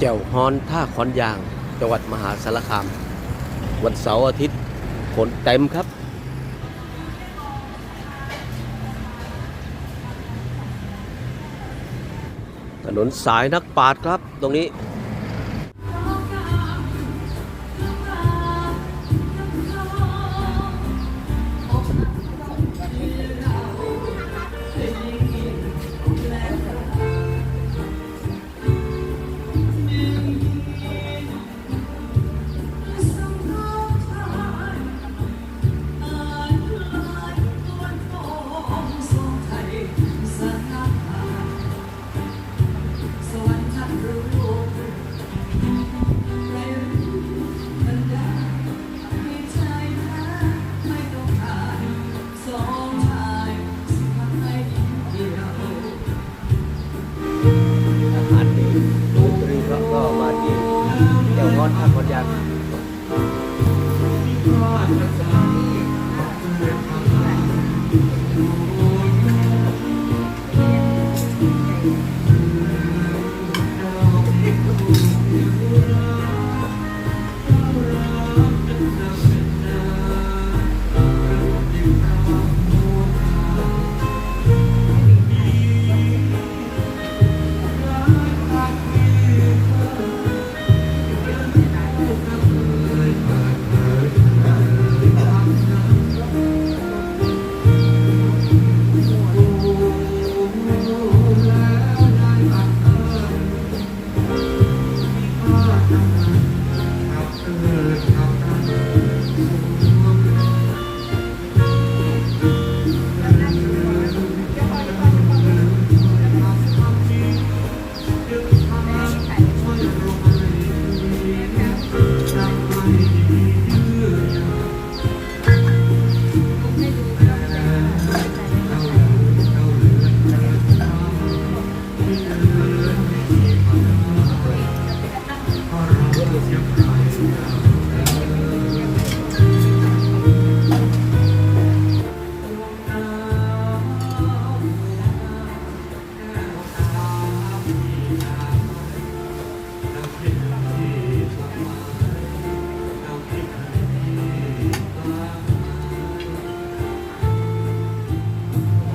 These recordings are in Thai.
แจ่วฮอนท่าขอนยาง จังหวัดมหาสารคาม วันเสาร์อาทิตย์ฝนเต็มครับ ถนนสายนักปาดครับตรงนี้ อนท่า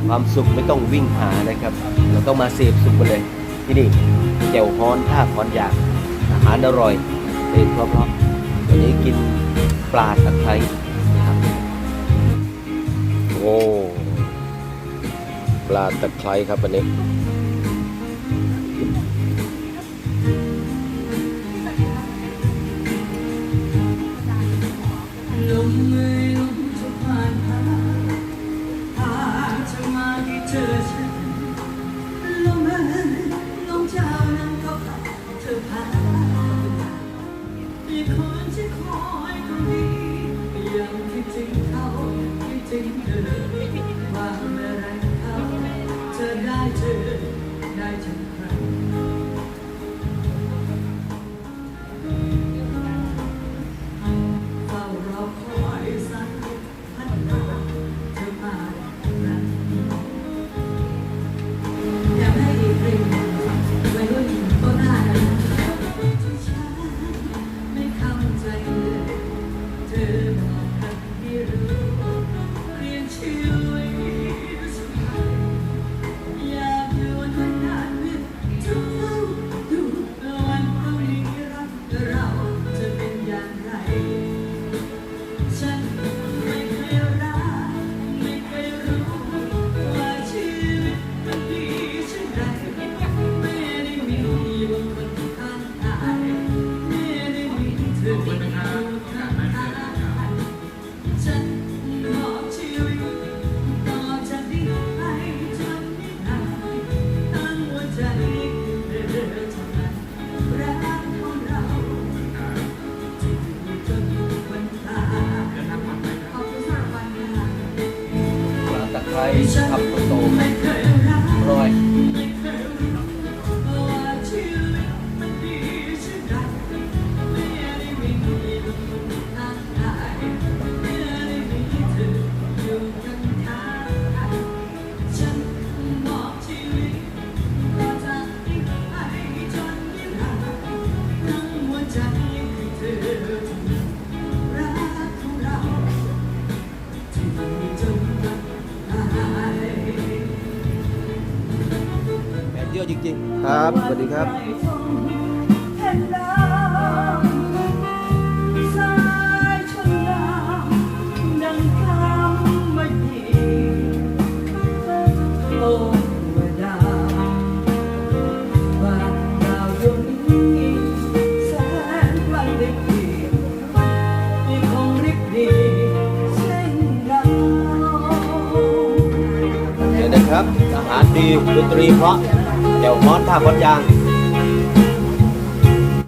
ความสุขไม่ต้องวิ่งหานะครับ เราต้องมาเสพสุขไปเลย ที่นี่แจ่วฮอนท่าขอนยางอาหารอร่อยเพลงเพราะๆวันนี้กินปลาตะไคร้นะครับโอ้ปลาตะไคร้ครับวันนี้ลมเนไกลลิบดียังคงริบดีเช่นเราเดี๋ยวนะครับอาหารดีดนตรีเพราะ เดี๋ยวมอนถามบนยาง